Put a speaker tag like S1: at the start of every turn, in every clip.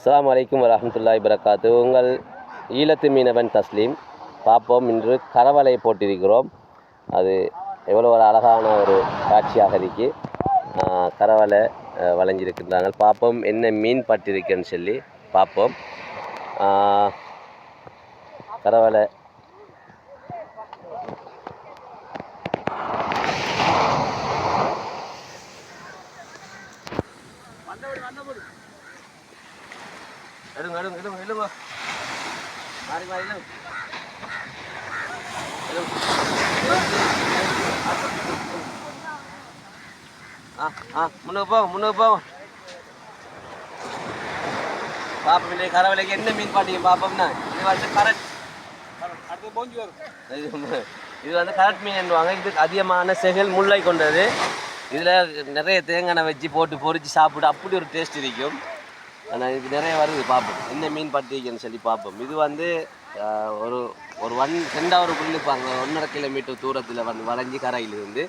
S1: அஸ்லாம் அலைக்கும் வரமத்துல்லாய் வரகாத்து உங்கள் ஈழத்து மீனவன் தஸ்லீம். பார்ப்போம் இன்று கரவலை போட்டிருக்கிறோம். அது எவ்வளோ ஒரு அழகான ஒரு காட்சியாக இருக்கு. கரவலை வளைஞ்சிருக்கின்றாங்க பார்ப்போம் என்ன மீன் பட்டிருக்கேன்னு சொல்லி பார்ப்போம். ஆஹ் கரவலை எடுங்க எடுங்க எடுங்க எடுங்க மாறி மாறி ஆ ஆ முன்னுக்கு போங்க பாப்போம் இல்லை என்ன மீன் பாட்டிங்க பாப்போம்னா இது வந்து கரட்.
S2: அடுத்து போஞ்சி வரும்.
S1: இது வந்து கரட் மீன் என்னுவாங்க இது அதிகமான செகல் முல்லை கொண்டது. இதில் நிறைய தேங்காய் வச்சு போட்டு பொரிச்சு சாப்பிட்டு அப்படி ஒரு டேஸ்ட் இருக்கும். ஆனால் இதுக்கு நிறைய வருது பார்ப்போம் என்ன மீன் பட்டிருக்குன்னு சொல்லி பார்ப்போம் இது வந்து ஒரு ஒரு ஒன் ரெண்டாவது இருப்பாங்க ஒன்றரை கிலோமீட்டர் தூரத்தில் வந்து வளைஞ்சி கரையில் இருந்து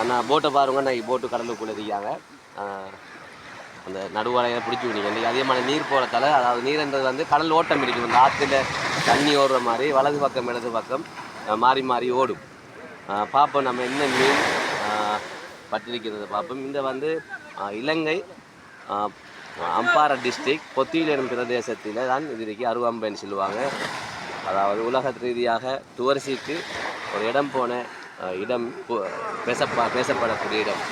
S1: ஆனால் போட்டை பாருங்க நான் போட்டு கடலுக்குள்ளே இருக்காங்க. அந்த நடுவலையை பிடிச்சி விடுங்க. இன்றைக்கி அதிகமான நீர் போகிறதால அதாவது நீர்ன்றது வந்து கடல் ஓட்டம் இருக்கும் இந்த ஆற்றுல தண்ணி ஓடுற மாதிரி வலது பக்கம் இடது பக்கம் மாறி மாறி ஓடும். பார்ப்போம் நம்ம என்ன மீன் ஆஹ், பட்டிருக்கிறது பார்ப்போம் இந்த வந்து இலங்கை அம்பாறை டிஸ்ட்ரிக் டிஸ்ட்ரிக்ட் பொத்தியிலிரும் பிரதேசத்தில் தான் இது அருவாம்பைன்னு சொல்லுவாங்க அதாவது உலக ரீதியாக துவரிசிக்கு ஒரு இடம் போன இடம் பு- பேசப்பா பேசப்படக்கூடிய இடம்.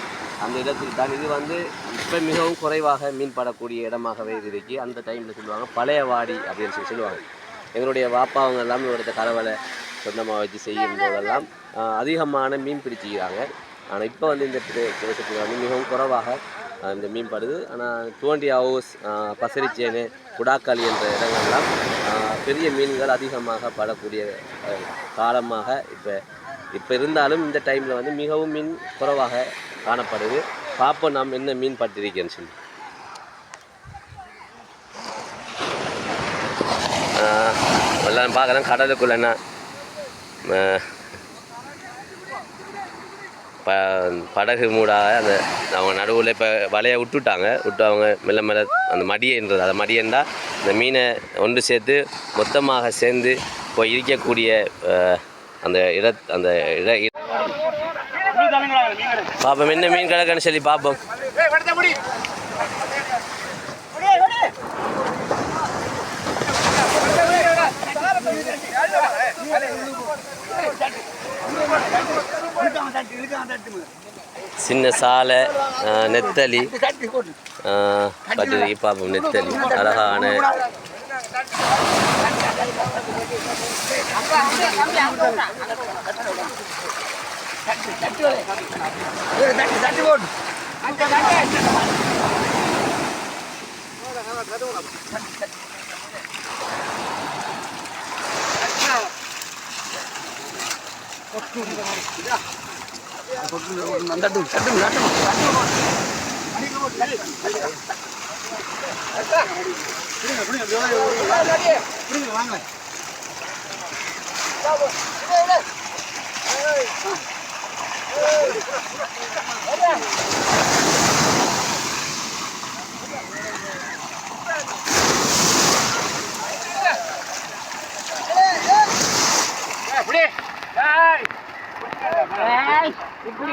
S1: அந்த இடத்தில் தான் இது வந்து இப்போ மிகவும் குறைவாக மீன்படக்கூடிய இடமாகவே இது இருக்கு அந்த டைமில் சொல்லுவாங்க. பழைய வாடி அப்படின்னு சொல்லி சொல்லுவாங்க. எங்களுடைய வாப்பாவங்க எல்லாம் இவரது கரவலை சொந்தமாக வச்சு செய்யும் போதெல்லாம் அதிகமான மீன் பிடிச்சிக்கிறாங்க. ஆனால் இப்போ வந்து இந்த பிரதேசத்தில் வந்து மிகவும் குறைவாக இந்த மீன் படுது. ஆனால் டுவெண்ட்டி ஹவர்ஸ் பசரிச்சேனு குடாக்காளி என்ற இடங்கள்லாம் பெரிய மீன்கள் அதிகமாக படக்கூடிய காலமாக இப்போ இப்போ இருந்தாலும் இந்த டைமில் வந்து மிகவும் மீன் குறைவாக காணப்படுது. பார்ப்போம் நாம் என்ன மீன் பட்டிருக்கேன்னு சொல்லி. எல்லாம் பார்க்குறேன் கடலுக்குள்ளே என்ன ப படகு மூடாக அந்த அவங்க நடுவில் இப்போ வலையை விட்டுட்டாங்க. விட்டு அவங்க மெல்ல மெல்ல அந்த மடியன்றது அந்த மடியண்டா இந்த மீனை ஒன்று சேர்த்து மொத்தமாக சேர்ந்து போய் இருக்கக்கூடிய அந்த இட அந்த இட பார்ப்போம் என்ன மீன் கிடக்குன்னு சொல்லி பார்ப்போம்
S2: Thank you.
S1: சின்ன சாலை நெத்தலி ஆஹ், பார்ப்போம் நெத்தலி அழகான
S2: போட்டு புடி ஏய் ஏய் இப்படி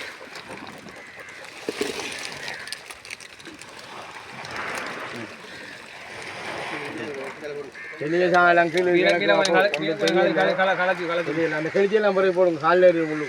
S3: சாங்கலாம் கீழே கீழே அந்த கிழிச்செல்லாம் பிறகு போடுங்க காலில் முள்ளு